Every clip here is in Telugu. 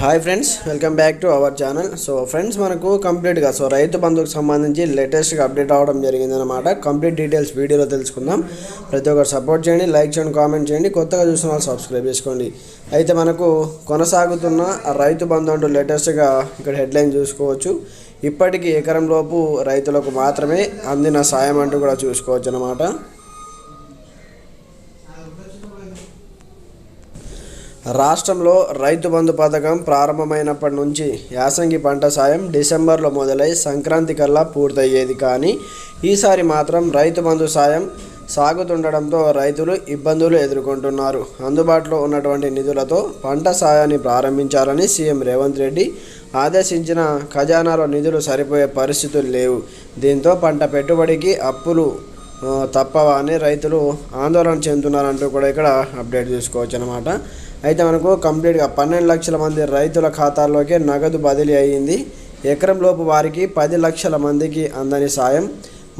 Hi friends welcome back to our channel so friends మనకు కంప్లీట్గా సో రైతు బంధుకు సంబంధించి లేటెస్ట్గా అప్డేట్ అవ్వడం జరిగిందనమాట కంప్లీట్ డీటెయిల్స్ వీడియోలో తెలుసుకుందాం. ప్రతి ఒక్కరు సపోర్ట్ చేయండి లైక్ చేయండి కామెంట్ చేయండి. కొత్తగా చూసిన వాళ్ళు సబ్స్క్రైబ్ చేసుకోండి. అయితే మనకు కొనసాగుతున్న రైతు బంధు అంటూ లేటెస్ట్గా ఇక్కడ హెడ్లైన్ చూసుకోవచ్చు. ఇప్పటికీ ఎకరంలోపు రైతులకు మాత్రమే అందిన సాయం అంటూ కూడా చూసుకోవచ్చు అనమాట రాష్ట్రంలో రైతు బంధు పథకం ప్రారంభమైనప్పటి నుంచి యాసంగి పంట సాయం డిసెంబర్లో మొదలై సంక్రాంతి కల్లా పూర్తయ్యేది. కానీ ఈసారి మాత్రం రైతు బంధు సాయం సాగుతుండడంతో రైతులు ఇబ్బందులు ఎదుర్కొంటున్నారు. అందుబాటులో ఉన్నటువంటి నిధులతో పంట సాయాన్ని ప్రారంభించాలని సీఎం రేవంత్ రెడ్డి ఆదేశించిన ఖజానాలో నిధులు సరిపోయే పరిస్థితులు లేవు. దీంతో పంట పెట్టుబడికి అప్పులు తప్పవా అని రైతులు ఆందోళన చెందుతున్నారంటూ కూడా ఇక్కడ అప్డేట్ తీసుకోవచ్చు అనమాట అయితే మనకు కంప్లీట్గా పన్నెండు లక్షల మంది రైతుల ఖాతాల్లోకి నగదు బదిలీ అయ్యింది. ఎకరం లోపు వారికి పది లక్షల మందికి అందని సాయం.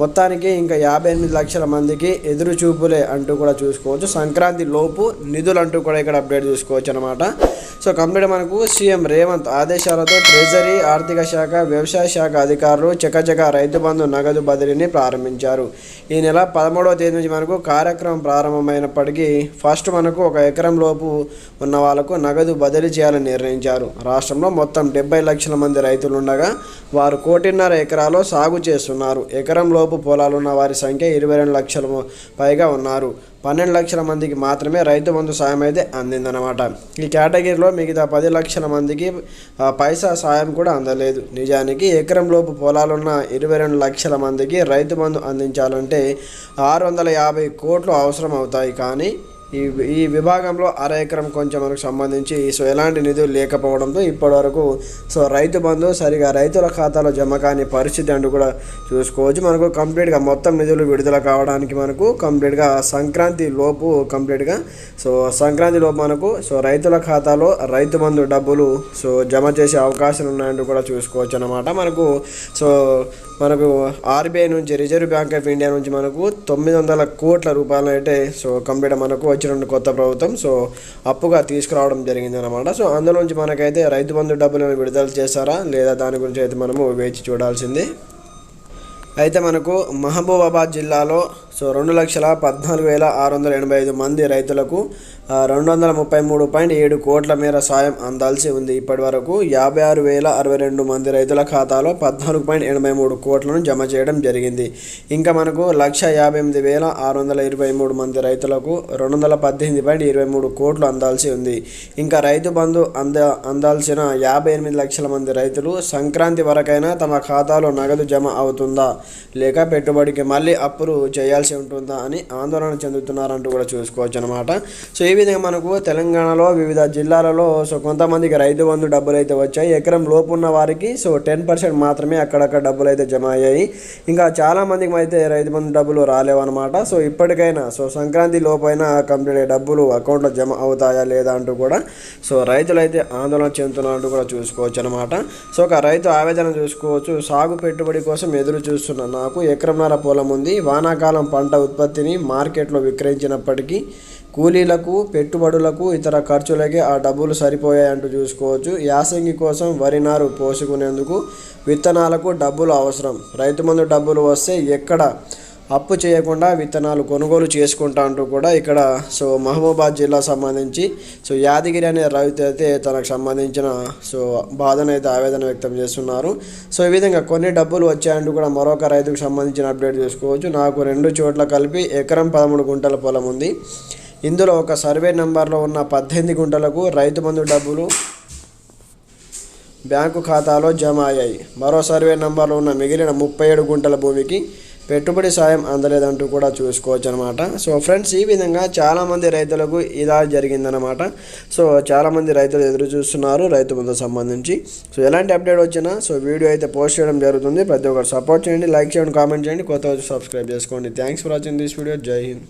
మొత్తానికి ఇంకా యాభై ఎనిమిది లక్షల మందికి ఎదురు చూపులే అంటూ కూడా చూసుకోవచ్చు. సంక్రాంతి లోపు నిధులు అంటూ కూడా ఇక్కడ అప్డేట్ చూసుకోవచ్చు అనమాట సో కంప్లీట్ మనకు సీఎం రేవంత్ ఆదేశాలతో ట్రెజరీ ఆర్థిక శాఖ వ్యవసాయ శాఖ అధికారులు చకచక రైతు బంధు నగదు బదిలీని ప్రారంభించారు. ఈ నెల పదమూడవ తేదీ నుంచి మనకు కార్యక్రమం ప్రారంభమైనప్పటికీ ఫస్ట్ మనకు ఒక ఎకరం లోపు ఉన్న వాళ్ళకు నగదు బదిలీ చేయాలని నిర్ణయించారు. రాష్ట్రంలో మొత్తం డెబ్బై లక్షల మంది రైతులు ఉండగా వారు కోటిన్నర ఎకరాలో సాగు చేస్తున్నారు. ఎకరం లోపు పొలాలున్న వారి సంఖ్య ఇరవై రెండు లక్షల పైగా ఉన్నారు. పన్నెండు లక్షల మందికి మాత్రమే రైతు బంధు సాయం అయితే అందిందనమాట ఈ కేటగిరీలో మిగతా పది లక్షల మందికి పైసా సాయం కూడా అందలేదు. నిజానికి ఎకరం లోపు పొలాలున్న ఇరవై రెండు లక్షల మందికి రైతు బంధు అందించాలంటే ఆరు వందల యాభై కోట్లు అవసరం అవుతాయి కానీ ఈ ఈ విభాగంలో అర ఎకరం కొంచెం మనకు సంబంధించి సో ఎలాంటి నిధులు లేకపోవడంతో ఇప్పటివరకు సో రైతు బంధు సరిగా రైతుల ఖాతాలో జమ కాని పరిస్థితి అంటూ కూడా చూసుకోవచ్చు. మనకు కంప్లీట్గా మొత్తం నిధులు విడుదల కావడానికి మనకు కంప్లీట్గా సంక్రాంతి లోపు కంప్లీట్గా సో సంక్రాంతి లోపు మనకు సో రైతుల ఖాతాలో రైతు బంధు డబ్బులు సో జమ చేసే అవకాశాలు ఉన్నాయంటూ కూడా చూసుకోవచ్చు అనమాట మనకు సో మనకు ఆర్బీఐ నుంచి రిజర్వ్ బ్యాంక్ ఆఫ్ ఇండియా నుంచి మనకు తొమ్మిది వందల కోట్ల రూపాయలు అయితే సో కంప్లీట్ మనకు వచ్చిన కొత్త ప్రభుత్వం. సో అప్పుగా తీసుకురావడం జరిగింది అనమాట సో అందులో నుంచి మనకైతే రైతు బంధు డబ్బులను విడుదల చేస్తారా లేదా దాని గురించి అయితే మనము వేచి చూడాల్సింది. అయితే మనకు మహబూబాబాద్ జిల్లాలో సో రెండు లక్షల పద్నాలుగు వేల ఆరు వందల ఎనభై ఐదు మంది రైతులకు రెండు వందల ముప్పై మూడు పాయింట్ ఏడు కోట్ల మేర సాయం అందాల్సి ఉంది. ఇప్పటి వరకు యాభై ఆరు వేల అరవై రెండు మంది రైతుల ఖాతాలో పద్నాలుగు పాయింట్ ఎనభై మూడు కోట్లను జమ చేయడం జరిగింది. ఇంకా మనకు లక్ష యాభై ఎనిమిది వేల ఆరు వందల ఇరవై మూడు మంది రైతులకు రెండు వందల పద్దెనిమిది పాయింట్ ఇరవై మూడు కోట్లు అందాల్సి ఉంది. ఇంకా రైతు బంధు అంద అందాల్సిన యాభై ఎనిమిది లక్షల మంది రైతులు సంక్రాంతి వరకైనా తమ ఖాతాలో నగదు జమ అవుతుందా? లేక పెట్టుబడికి మళ్ళీ అప్పులు చేయాల్సి ఉంటుందా అని ఆందోళన చెందుతున్నారంటూ కూడా చూసుకోవచ్చు అనమాట సో ఈ విధంగా మనకు తెలంగాణలో వివిధ జిల్లాలలో సో కొంతమందికి రైతు బంధు డబ్బులు అయితే వచ్చాయి. ఎకరం లోపు ఉన్న వారికి సో టెన్ పర్సెంట్ మాత్రమే అక్కడక్కడ డబ్బులు అయితే జమ అయ్యాయి. ఇంకా చాలా మందికి అయితే రైతు బంధు డబ్బులు రాలేవన్నమాట. సో ఇప్పటికైనా సో సంక్రాంతి లోపైనా కంప్లీట్ డబ్బులు అకౌంట్లో జమ అవుతాయా లేదా అంటూ కూడా సో రైతులు అయితే ఆందోళన చెందుతున్నట్టు కూడా చూసుకోవచ్చు అనమాట సో ఒక రైతు ఆవేదన చూసుకోవచ్చు. సాగు పెట్టుబడి కోసం ఎదురు చూస్తున్న నాకు ఎకరంన్నర పొలం ఉంది. వానాకాలం పంట ఉత్పత్తిని మార్కెట్లో విక్రయించినప్పటికీ కూలీలకు పెట్టుబడులకు ఇతర ఖర్చులకి ఆ డబ్బులు సరిపోయాయంటూ చూసుకోవచ్చు. యాసంగి కోసం వరి నారు పోసుకునేందుకు విత్తనాలకు డబ్బులు అవసరం. రైతు మందు డబ్బులు వస్తే ఎక్కడ అప్పు చేయకుండా విత్తనాలు కొనుగోలు చేసుకుంటా అంటూ కూడా ఇక్కడ సో మహబూబాద్ జిల్లా సంబంధించి సో యాదగిరి అనే రైతు అయితే తనకు సంబంధించిన సో బాధను అయితే ఆవేదన వ్యక్తం చేస్తున్నారు. సో ఈ విధంగా కొన్ని డబ్బులు వచ్చాయంటూ కూడా మరొక రైతుకు సంబంధించిన అప్డేట్ చూసుకోవచ్చు. నాకు రెండు చోట్ల కలిపి ఎకరం పదమూడు గుంటల పొలం ఉంది. ఇందులో ఒక సర్వే నెంబర్లో ఉన్న పద్దెనిమిది గుంటలకు రైతు బంధు డబ్బులు బ్యాంకు ఖాతాలో జమ అయ్యాయి. మరో సర్వే నెంబర్లో ఉన్న మిగిలిన ముప్పై ఏడు గుంటల భూమికి పెట్టుబడి సాయం అందలేదంటూ కూడా చూసుకోవచ్చు అనమాట సో ఫ్రెండ్స్ ఈ విధంగా చాలామంది రైతులకు ఇలా జరిగిందనమాట. సో చాలామంది రైతులు ఎదురు చూస్తున్నారు రైతు బంధు సంబంధించి. సో ఎలాంటి అప్డేట్ వచ్చినా సో వీడియో అయితే పోస్ట్ చేయడం జరుగుతుంది. ప్రతి ఒక్కరు సపోర్ట్ చేయండి లైక్ చేయండి కామెంట్ చేయండి. కొత్త సబ్స్క్రైబ్ చేసుకోండి. Thanks for watching this video. జై హింద్.